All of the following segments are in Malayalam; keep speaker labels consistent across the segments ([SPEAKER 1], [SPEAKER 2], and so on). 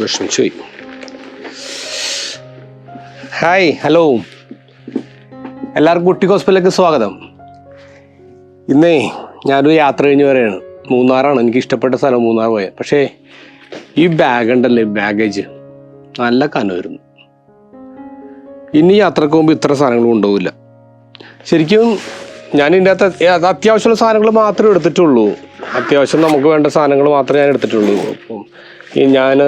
[SPEAKER 1] വിഷമിച്ചു പോയി ഹായ് ഹലോ എല്ലാവർക്കും കുട്ടി ഹോസ്പിറ്റലിലേക്ക് സ്വാഗതം. ഇന്നേ ഞാനൊരു യാത്ര കഴിഞ്ഞ് വരെയാണ്. മൂന്നാറാണ്. എനിക്ക് ഇഷ്ടപ്പെട്ട സ്ഥലം മൂന്നാർ പോയത് പക്ഷേ ഈ ബാഗ് ഉണ്ടല്ലേ ബാഗേജ് നല്ല കനമായിരുന്നു ഇനി യാത്രയ്ക്ക് പോകുമ്പോൾ ഇത്ര സാധനങ്ങളും ഉണ്ടാവില്ല ശരിക്കും ഞാൻ ഇതിന്റെ അകത്ത് അത് അത്യാവശ്യമുള്ള സാധനങ്ങൾ മാത്രമേ എടുത്തിട്ടുള്ളൂ. അത്യാവശ്യം നമുക്ക് വേണ്ട സാധനങ്ങൾ മാത്രമേ ഞാൻ എടുത്തിട്ടുള്ളൂ. അപ്പം ഞാൻ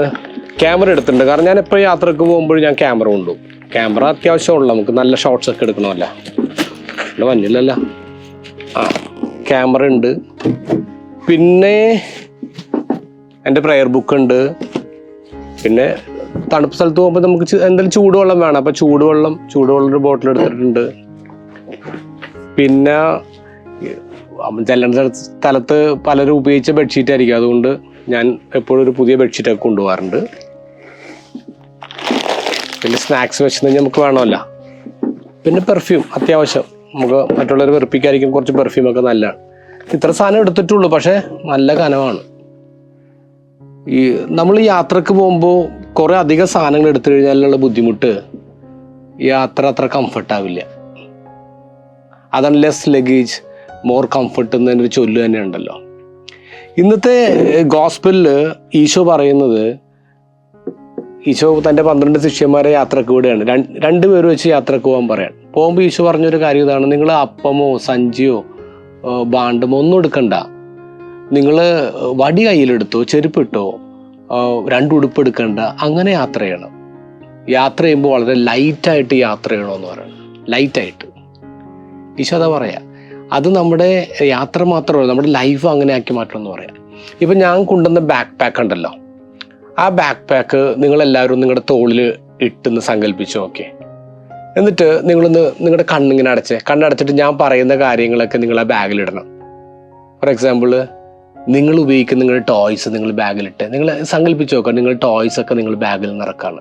[SPEAKER 1] ക്യാമറ എടുത്തിട്ടുണ്ട്. കാരണം ഞാൻ എപ്പോഴും യാത്രയ്ക്ക് പോകുമ്പോൾ ഞാൻ ക്യാമറ കൊണ്ടു ക്യാമറ അത്യാവശ്യമുള്ള നമുക്ക് നല്ല ഷോട്ട്സ് ഒക്കെ എടുക്കണമല്ല. ഇവിടെ ആ ക്യാമറ ഉണ്ട്. പിന്നെ എന്റെ പ്രെയർ ബുക്ക് ഉണ്ട്. പിന്നെ തണുപ്പ് സ്ഥലത്ത് പോകുമ്പോൾ നമുക്ക് എന്തെങ്കിലും ചൂടുവെള്ളം വേണം. അപ്പോൾ ചൂടുവെള്ളം ചൂടുവെള്ളം ഒരു ബോട്ടിൽ എടുത്തിട്ടുണ്ട്. പിന്നെ ചെല്ലേണ്ട സ്ഥലത്ത് പലരും ഉപയോഗിച്ച ബെഡ്ഷീറ്റ് ആയിരിക്കും. അതുകൊണ്ട് ഞാൻ എപ്പോഴും ഒരു പുതിയ ബെഡ്ഷീറ്റ് ഒക്കെ കൊണ്ടുപോകാറുണ്ട്. പിന്നെ സ്നാക്സ് വെച്ച് നമുക്ക് വേണമല്ല. പിന്നെ പെർഫ്യൂം അത്യാവശ്യം. നമുക്ക് മറ്റുള്ളവർ വെറുപ്പിക്കായിരിക്കും കുറച്ച് പെർഫ്യൂം ഒക്കെ നല്ലതാണ്. ഇത്ര സാധനം എടുത്തിട്ടുള്ളൂ പക്ഷേ നല്ല കനമാണ്. ഈ നമ്മൾ യാത്രയ്ക്ക് പോകുമ്പോൾ കുറേ അധികം സാധനങ്ങൾ എടുത്തു കഴിഞ്ഞാലുള്ള ബുദ്ധിമുട്ട് യാത്ര അത്ര കംഫർട്ട് ആവില്ല. അതാണ് ലെസ് ലഗേജ് മോർ കംഫർട്ട് എന്നൊരു ചൊല്ലു തന്നെ ഉണ്ടല്ലോ. ഇന്നത്തെ ഗോസ്പലിൽ ഈശോ പറയുന്നത് ഈശോ തന്റെ പന്ത്രണ്ട് ശിഷ്യന്മാരെ യാത്രയ്ക്ക് വിടുകയാണ്. രണ്ട് രണ്ടുപേരും വെച്ച് യാത്രയ്ക്ക് പോകാൻ പറയാൻ പോകുമ്പോൾ ഈശോ പറഞ്ഞൊരു കാര്യം ഇതാണ്. നിങ്ങൾ അപ്പമോ സഞ്ചിയോ ബാണ്ടമോ ഒന്നും എടുക്കണ്ട. നിങ്ങൾ വടി കയ്യിലെടുത്തോ ചെരുപ്പിട്ടോ രണ്ട് ഉടുപ്പ് എടുക്കണ്ട. അങ്ങനെ യാത്ര ചെയ്യണം. യാത്ര ചെയ്യുമ്പോൾ വളരെ ലൈറ്റായിട്ട് യാത്ര ചെയ്യണമെന്ന് പറയണം. ലൈറ്റായിട്ട് ഈശോ അതാ പറയാ അത് നമ്മുടെ യാത്ര മാത്രമല്ല നമ്മുടെ ലൈഫ് അങ്ങനെ ആക്കി മാറ്റണം എന്ന് പറയാം. ഇപ്പം ഞാൻ കൊണ്ടുവന്ന ബാക്ക് പാക്ക് ഉണ്ടല്ലോ. ആ ബാക്ക് പാക്ക് നിങ്ങളെല്ലാവരും നിങ്ങളുടെ തോളിൽ ഇട്ടെന്ന് സങ്കല്പിച്ചു ഓക്കെ എന്നിട്ട് നിങ്ങളൊന്ന് നിങ്ങളുടെ കണ്ണിങ്ങനെ അടച്ചേ. കണ്ണടച്ചിട്ട് ഞാൻ പറയുന്ന കാര്യങ്ങളൊക്കെ നിങ്ങൾ ആ ബാഗിലിടണം ഫോർ എക്സാമ്പിൾ നിങ്ങൾ ഉപയോഗിക്കുന്ന നിങ്ങളുടെ ടോയ്സ് നിങ്ങൾ ബാഗിലിട്ട് നിങ്ങൾ സങ്കല്പിച്ച് നോക്കാം നിങ്ങളുടെ ടോയ്സ് ഒക്കെ നിങ്ങൾ ബാഗിൽ നിറക്കാണ്.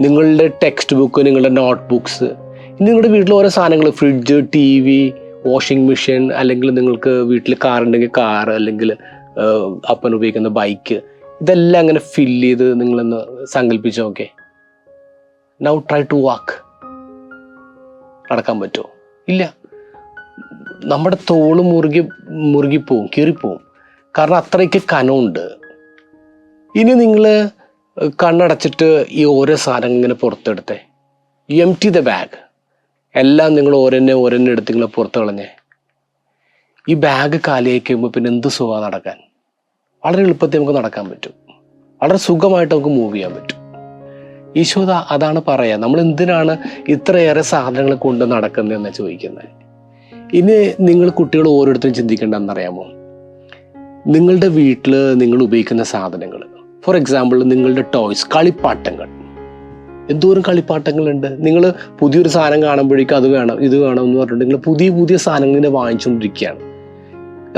[SPEAKER 1] നിങ്ങളുടെ ടെക്സ്റ്റ് ബുക്ക് നിങ്ങളുടെ നോട്ട് ബുക്സ് നിങ്ങളുടെ വീട്ടിൽ ഓരോ സാധനങ്ങൾ fridge T V washing machine അല്ലെങ്കിൽ നിങ്ങൾക്ക് വീട്ടിൽ കാർ ഉണ്ടെങ്കിൽ കാർ അല്ലെങ്കിൽ അപ്പൻ ഉപയോഗിക്കുന്ന ബൈക്ക് ഇതെല്ലാം അങ്ങനെ ഫില്ല് ചെയ്ത് നിങ്ങളൊന്ന് സങ്കല്പിച്ച് നോക്കേ. നൗ ട്രൈ ടു വാക്ക് നടക്കാൻ പറ്റുമോ? ഇല്ല. നമ്മുടെ തോൾ മുറുകി മുറുകിപ്പോവും കീറിപ്പോവും. കാരണം അത്രയ്ക്ക് കനമുണ്ട്. ഇനി നിങ്ങൾ കണ്ണടച്ചിട്ട് ഈ ഓരോ സാധനം ഇങ്ങനെ പുറത്തെടുത്തേ. എം ടി ദ ബാഗ് എല്ലാം നിങ്ങൾ ഓരോന്നെ ഓരോന്നെ എടുത്ത് നിങ്ങൾ പുറത്ത് കളഞ്ഞേ. ഈ ബാഗ് കാലിയായി പിന്നെ എന്ത് സുഖമാണ് നടക്കാൻ? വളരെ എളുപ്പത്തിൽ നമുക്ക് നടക്കാൻ പറ്റും. വളരെ സുഖമായിട്ട് നമുക്ക് മൂവ് ചെയ്യാൻ പറ്റും. ഈശോദ അതാണ് പറയാ നമ്മൾ എന്തിനാണ് ഇത്രയേറെ സാധനങ്ങൾ കൊണ്ട് നടക്കുന്നത് എന്ന് ചോദിക്കുന്നത്? ഇനി നിങ്ങൾ കുട്ടികൾ ഓരോരുത്തരും ചിന്തിക്കേണ്ടതെന്നറിയാമോ? നിങ്ങളുടെ വീട്ടിൽ നിങ്ങൾ ഉപയോഗിക്കുന്ന സാധനങ്ങൾ ഫോർ എക്സാമ്പിൾ നിങ്ങളുടെ ടോയ്സ് കളിപ്പാട്ടങ്ങൾ. എന്തോരം കളിപ്പാട്ടങ്ങളുണ്ട്. നിങ്ങൾ പുതിയൊരു സാധനം കാണുമ്പോഴേക്കും അത് വേണം ഇത് വേണം എന്ന് പറഞ്ഞിട്ട് നിങ്ങൾ പുതിയ പുതിയ സാധനങ്ങൾ ഇങ്ങനെ വാങ്ങിച്ചുകൊണ്ടിരിക്കുകയാണ്.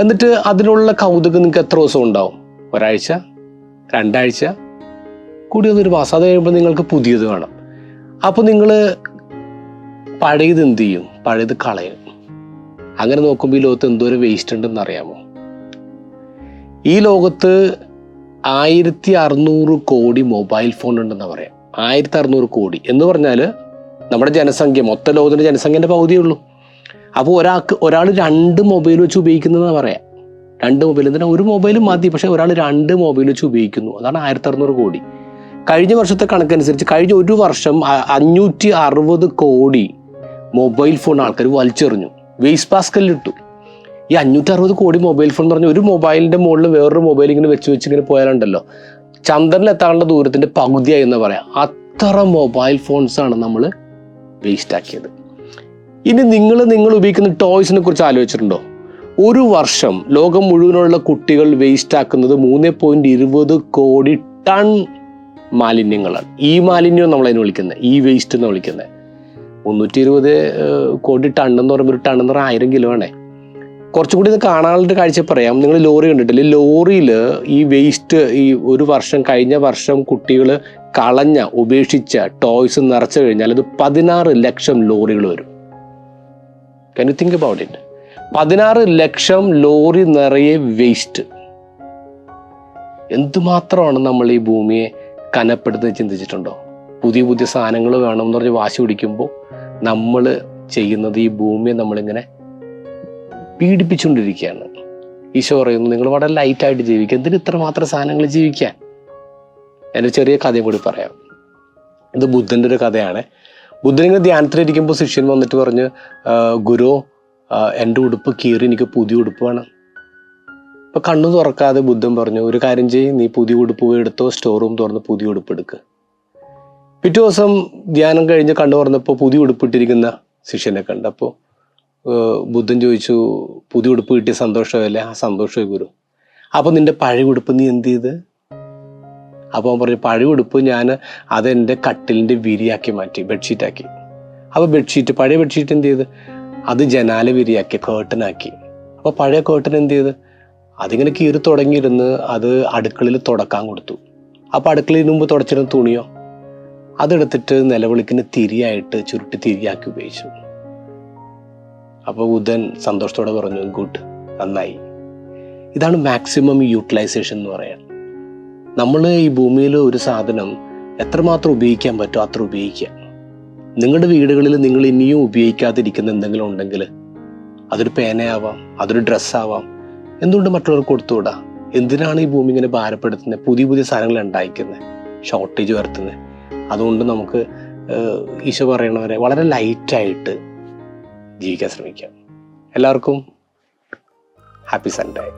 [SPEAKER 1] എന്നിട്ട് അതിനുള്ള കൗതുകം നിങ്ങൾക്ക് എത്ര ദിവസം ഉണ്ടാവും? ഒരാഴ്ച? രണ്ടാഴ്ച? കൂടി അതൊരു മാസം. അത് കഴിയുമ്പോൾ നിങ്ങൾക്ക് പുതിയത് വേണം. അപ്പോൾ നിങ്ങൾ പഴയത് എന്ത് ചെയ്യും? പഴയത് കളയും. അങ്ങനെ നോക്കുമ്പോൾ ഈ ലോകത്ത് എന്തോരം വേസ്റ്റ് ഉണ്ടെന്ന് അറിയാമോ? ഈ ലോകത്ത് ആയിരത്തി അറുന്നൂറ് കോടി മൊബൈൽ ഫോൺ ഉണ്ടെന്ന് പറയാം. ആയിരത്തി അറുന്നൂറ് കോടി എന്ന് പറഞ്ഞാൽ നമ്മുടെ ജനസംഖ്യ മൊത്തം ലോകത്തിന്റെ ജനസംഖ്യന്റെ പകുതിയേ ഉള്ളൂ അപ്പോൾ ഒരാൾക്ക് ഒരാൾ രണ്ട് മൊബൈൽ വെച്ച് ഉപയോഗിക്കുന്നതെന്ന് പറയാം. രണ്ട് മൊബൈൽ എന്തിനാ ഒരു മൊബൈൽ മതി പക്ഷേ ഒരാൾ രണ്ട് മൊബൈൽ വെച്ച് ഉപയോഗിക്കുന്നു. അതാണ് ആയിരത്തി അറുന്നൂറ് കോടി. കഴിഞ്ഞ വർഷത്തെ കണക്കനുസരിച്ച് കഴിഞ്ഞ ഒരു വർഷം അഞ്ഞൂറ്റി അറുപത് കോടി മൊബൈൽ ഫോൺ ആൾക്കാർ വലിച്ചെറിഞ്ഞു. വേസ്റ്റ് ബാസ്കറ്റിൽ ഇട്ടു. ഈ അഞ്ഞൂറ്റി അറുപത് കോടി മൊബൈൽ ഫോൺ എന്ന് പറഞ്ഞാൽ ഒരു മൊബൈലിന്റെ മുകളിൽ വേറൊരു മൊബൈൽ ഇങ്ങനെ വെച്ച് വെച്ച് ഇങ്ങനെ പോയാലുണ്ടല്ലോ. ചന്ദ്രനിൽ എത്താനുള്ള ദൂരത്തിന്റെ പകുതിയായി എന്ന് പറയാം. അത്ര മൊബൈൽ ഫോൺസ് ആണ് നമ്മൾ വേസ്റ്റ് ആക്കിയത്. ഇനി നിങ്ങൾ നിങ്ങൾ ഉപയോഗിക്കുന്ന ടോയ്സിനെ കുറിച്ച് ആലോചിച്ചിട്ടുണ്ടോ? ഒരു വർഷം ലോകം മുഴുവനുള്ള കുട്ടികൾ വേസ്റ്റ് ആക്കുന്നത് മൂന്ന് പോയിന്റ് ഇരുപത് കോടി ടൺ മാലിന്യങ്ങളാണ്. ഈ മാലിന്യം നമ്മൾ വിളിക്കുന്നത്. ഈ വേസ്റ്റ് എന്ന് വിളിക്കുന്നത്. മുന്നൂറ്റി ഇരുപത് കോടി ടൺ എന്ന് പറയുമ്പോൾ ഒരു ടൺ എന്ന് പറഞ്ഞാൽ ആയിരം കിലോ ആണേ. കുറച്ചും കൂടി ഇത് കാണാനുള്ള കാഴ്ച പറയാം. നിങ്ങൾ ലോറി കണ്ടിട്ടില്ലേ? ലോറിയിൽ ഈ വേസ്റ്റ് ഈ ഒരു വർഷം കഴിഞ്ഞ വർഷം കുട്ടികൾ കളഞ്ഞ ഉപേക്ഷിച്ച ടോയ്സ് നിറച്ചു കഴിഞ്ഞാൽ അത് പതിനാറ് ലക്ഷം ലോറികൾ വരും. Can you think about it പതിനാറ് ലക്ഷം ലോറി നിറയെ വേസ്റ്റ് എന്തുമാത്രമാണ് നമ്മൾ ഈ ഭൂമിയെ കനപ്പെടുത്തുന്നത് ചിന്തിച്ചിട്ടുണ്ടോ? പുതിയ പുതിയ സാധനങ്ങൾ വേണം എന്ന് പറഞ്ഞ് വാശി പിടിക്കുമ്പോൾ നമ്മൾ ചെയ്യുന്നത് ഈ ഭൂമിയെ നമ്മളിങ്ങനെ പീഡിപ്പിച്ചുകൊണ്ടിരിക്കുകയാണ്. ഈശോ പറയുന്നു നിങ്ങൾ വളരെ ലൈറ്റായിട്ട് ജീവിക്കുക. എന്തിന് ഇത്ര മാത്രം സാധനങ്ങൾ ജീവിക്കാൻ? എന്റെ ചെറിയ കഥയും കൂടി പറയാം. ഇത് ബുദ്ധന്റെ ഒരു കഥയാണ്. ബുദ്ധൻ ഇങ്ങനെ ധ്യാനത്തിലിരിക്കുമ്പോൾ ശിഷ്യൻ വന്നിട്ട് പറഞ്ഞ് "ആ, ഗുരു എന്റെ ഉടുപ്പ് കീറി എനിക്ക് പുതിയ ഉടുപ്പ് വേണം. അപ്പം കണ്ണു തുറക്കാതെ ബുദ്ധൻ പറഞ്ഞു ഒരു കാര്യം ചെയ്യും നീ പുതിയ ഉടുപ്പ് പോയി എടുത്തോ സ്റ്റോർ റൂം തുറന്ന് പുതിയ ഉടുപ്പ് എടുക്കുക പിറ്റേ ദിവസം ധ്യാനം കഴിഞ്ഞ് കണ്ണു തുറന്നപ്പോൾ പുതിയ ഉടുപ്പിട്ടിരിക്കുന്ന ശിഷ്യനെ കണ്ടപ്പോൾ ബുദ്ധൻ ചോദിച്ചു പുതിയ ഉടുപ്പ് കിട്ടിയ സന്തോഷമല്ലേ? ആ സന്തോഷമായി ഗുരു. അപ്പൊ നിന്റെ പഴയ ഉടുപ്പ് നീ എന്ത് ചെയ്ത്? അപ്പോൾ അവൻ പറഞ്ഞു പഴയ ഉടുപ്പ് ഞാൻ അതെന്റെ കട്ടിലിന്റെ വിരിയാക്കി മാറ്റി ബെഡ്ഷീറ്റ് ആക്കി അപ്പോൾ ബെഡ്ഷീറ്റ് പഴയ ബെഡ്ഷീറ്റ് എന്ത് ചെയ്ത്? അത് ജനാല വിരിയാക്കി കേട്ടനാക്കി അപ്പോൾ പഴയ കേട്ടൻ എന്ത് ചെയ്ത്? അതിങ്ങനെ കീറി തുടങ്ങിയിരുന്ന് അത് അടുക്കളയിൽ തുടക്കാൻ കൊടുത്തു. അപ്പോൾ അടുക്കളയിൽ മുമ്പ് തുടച്ചിരുന്ന തുണിയോ? അതെടുത്തിട്ട് നിലവിളിക്കുന്ന തിരിയായിട്ട് ചുരുട്ടി തിരിയാക്കി ഉപയോഗിച്ചു. അപ്പോൾ ബുദ്ധൻ സന്തോഷത്തോടെ പറഞ്ഞു ഗുഡ് നന്നായി. ഇതാണ് മാക്സിമം യൂട്ടിലൈസേഷൻ എന്ന് പറയാൻ. നമ്മൾ ഈ ഭൂമിയിൽ ഒരു സാധനം എത്രമാത്രം ഉപയോഗിക്കാൻ പറ്റുമോ അത്ര ഉപയോഗിക്കുക നിങ്ങളുടെ വീടുകളിൽ നിങ്ങൾ ഇനിയും ഉപയോഗിക്കാതിരിക്കുന്ന എന്തെങ്കിലും ഉണ്ടെങ്കിൽ അതൊരു പേനയാവാം അതൊരു ഡ്രസ്സാവാം എന്തുകൊണ്ട് മറ്റുള്ളവർക്ക് കൊടുത്തുകൂടാ? എന്തിനാണ് ഈ ഭൂമി ഇങ്ങനെ ഭാരപ്പെടുത്തുന്നത്? പുതിയ പുതിയ സാധനങ്ങൾ ഉണ്ടാക്കുന്നത് ഷോർട്ടേജ് വരുത്തുന്നത്. അതുകൊണ്ട് നമുക്ക് ഈശോ പറയണവരെ വളരെ ലൈറ്റായിട്ട് ജീവിക്കാൻ ശ്രമിക്കാം. എല്ലാവർക്കും ഹാപ്പി സൺഡേ.